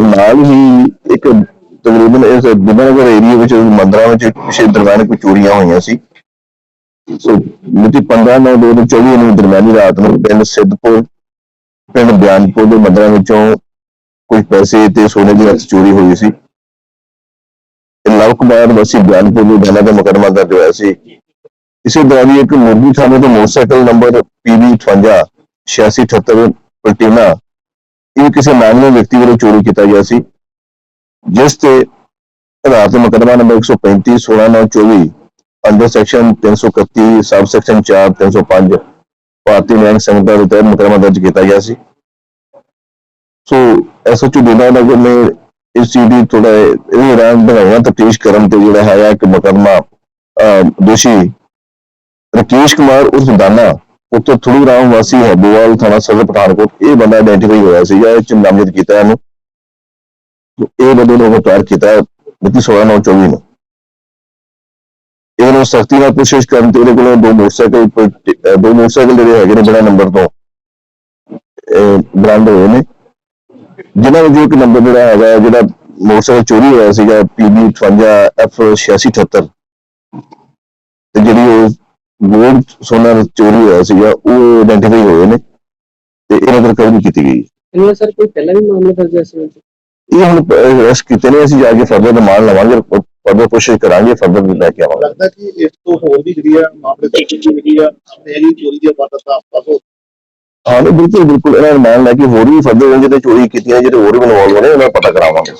ਨਾਲ ਹੀ ਇੱਕ ਤਕਰੀਬਨ ਇਸ ਬਿਮਨਗਰ ਏਰੀਆ ਵਿੱਚ ਮੰਦਰਾਂ ਵਿੱਚ ਪਿਛੇ ਦਰਮਿਆਨ ਕੋਈ ਚੋਰੀਆਂ ਹੋਈਆਂ ਸੀ। ਸੋ ਮਿਤੀ 15 9 2024 ਨੂੰ ਦਰਮਿਆਨੀ ਰਾਤ ਨੂੰ ਪਿੰਡ ਸਿੱਧਪੁਰ, ਪਿੰਡ ਬਿਆਨਪੁਰ ਦੇ ਮੰਦਰਾਂ ਵਿੱਚੋਂ ਕੁਝ ਪੈਸੇ ਤੇ ਸੋਨੇ ਦੀ ਹੱਥ ਚੋਰੀ ਹੋਈ ਸੀ। ਇਹ ਲਵ ਕੁਮਾਰ ਵਸੀ ਬਿਆਨਪੁਰ ਦੇ ਜਾਨਾ ਦਾ ਮੁਕੱਦਮਾ ਦਰਜ ਹੋਇਆ ਸੀ। ਇਸੇ ਦੌਰਾਨ ਹੀ ਇੱਕ ਮੁਰਗੀ ਥਾਣੇ ਤੋਂ ਮੋਟਰਸਾਈਕਲ ਨੰਬਰ PB 58 8678 ਪਲਟੀਨਾ ਇਹ ਕਿਸੇ ਨਾਮੀ ਵਿਅਕਤੀ ਵੱਲੋਂ ਚੋਰੀ ਕੀਤਾ ਗਿਆ ਸੀ ਜਿਸ ਤੇ ਆਧਾਰ ਤੇ ਮੁਕੱਦਮਾ number 135 16924 under section 331 sub section 4 305 Bharatiya Nyaya Sanhita ਦੇ ਤਹਿਤ ਮੁਕੱਦਮਾ ਦਰਜ ਕੀਤਾ ਗਿਆ ਸੀ। ਸੋ ਐਸਓਚਓ ਬਿਨਾ ਨਗਰ ਨੇ ਇਸ ਚੀਜ਼ ਦੀ ਥੋੜਾ ਇਹ ਰਾਂ ਬਣਾਇਆ ਤਫਤੀਸ਼ ਕਰਨ ਤੇ ਜਿਹੜਾ ਹੈ ਇੱਕ ਮੁਕੱਦਮਾ ਅਹ, ਦੋਸ਼ੀ ਰਕੇਸ਼ ਕੁਮਾਰ ਉਰਫ ਦਾਨਾ ਉੱਥੇ ਥੜੂ ਰਾਮ ਵਾਸੀ ਹੈ ਹੱਬੋਵਾਲ ਥਾਣਾ ਸਦਰ ਪਠਾਨਕੋਟ। ਇਹ ਬੰਦਾ ਆਈਡੈਂਟੀਫਾਈ ਹੋਇਆ ਸੀਗਾ ਇਹ ਚਿੰਨਾਮਿਤ ਕੀਤਾ ਇਹਨੂੰ। ਇਹ ਬੰਦੇ ਨੂੰ ਅਪਾਰ ਕੀਤਾ ਮਿਤੀ 16 9 24 ਨੂੰ। ਇਹਨੂੰ ਸਖਤੀ ਨਾਲ ਕੋਸ਼ਿਸ਼ ਕਰਨ ਤੇ ਇਹਦੇ ਕੋਲੋਂ ਦੋ ਮੋਟਰਸਾਈਕਲ ਦੋ ਮੋਟਰਸਾਈਕਲ ਜਿਹੜੇ ਹੈਗੇ ਨੇ ਬਿਨਾ ਨੰਬਰ ਤੋਂ ਬਰਾਮਦ ਹੋਏ ਨੇ। ਜਿਹਨਾਂ ਵਿੱਚ ਇੱਕ ਨੰਬਰ ਜਿਹੜਾ ਹੈਗਾ, ਜਿਹੜਾ ਮੋਟਰਸਾਈਕਲ ਚੋਰੀ ਹੋਇਆ ਸੀਗਾ PB 58 F8678 ਗੋਲਡ ਸੋਨਾ ਚੋਰੀ ਹੋਇਆ ਸੀਗਾ ਉਹ ਆਇਡੈਂਟੀਫਾਈ ਹੋਏ ਨੇ ਤੇ ਇਹਨਾਂ ਦੀ ਰਿਕਵਰੀ ਕੀਤੀ ਗਈ। ਇਹਨਾਂ ਸਰ ਕੋਈ ਪਹਿਲਾਂ ਵੀ ਮਾਮਲਾ ਦਰਜ ਹੈ ਇਸ ਵਿੱਚ ਇਹ ਹੁਣ ਅਰੈਸਟ ਕੀਤੇ ਨੇ ਅਸੀਂ ਜਾ ਕੇ ਫਰਦਰ ਰਿਮਾਂਡ ਲਵਾਂਗੇ ਫਰਦਰ ਕੋਸ਼ਿਸ਼ ਕਰਾਂਗੇ ਫਰਦਰ ਲੈ ਕੇ ਆਵਾਂਗੇ। ਲੱਗਦਾ ਕਿ ਇਸ ਤੋਂ ਹੋਰ ਵੀ ਜਿਹੜੀ ਆ ਮਾਮਲੇ ਦੀ ਜਿਹੜੀ ਆ ਪਹਿਲੀ ਚੋਰੀ ਦੀ ਵਾਰਦਾਤ ਆਸ-ਪਾਸ ਹੋ ਹਾਂ ਬਿਲਕੁਲ ਬਿਲਕੁਲ ਇਹਨਾਂ ਨੂੰ ਰਿਮਾਂਡ ਲੈ ਕੇ ਹੋਰ ਵੀ ਫਰਦਰ ਜਿਹੜੇ ਚੋਰੀ ਕੀਤੀਆਂ ਜਿਹੜੇ ਹੋਰ ਵੀ ਇਨਵੋਲਵ ਨੇ ਉਹਨਾਂ ਦਾ ਪਤਾ ਕਰਾਵਾਂਗੇ।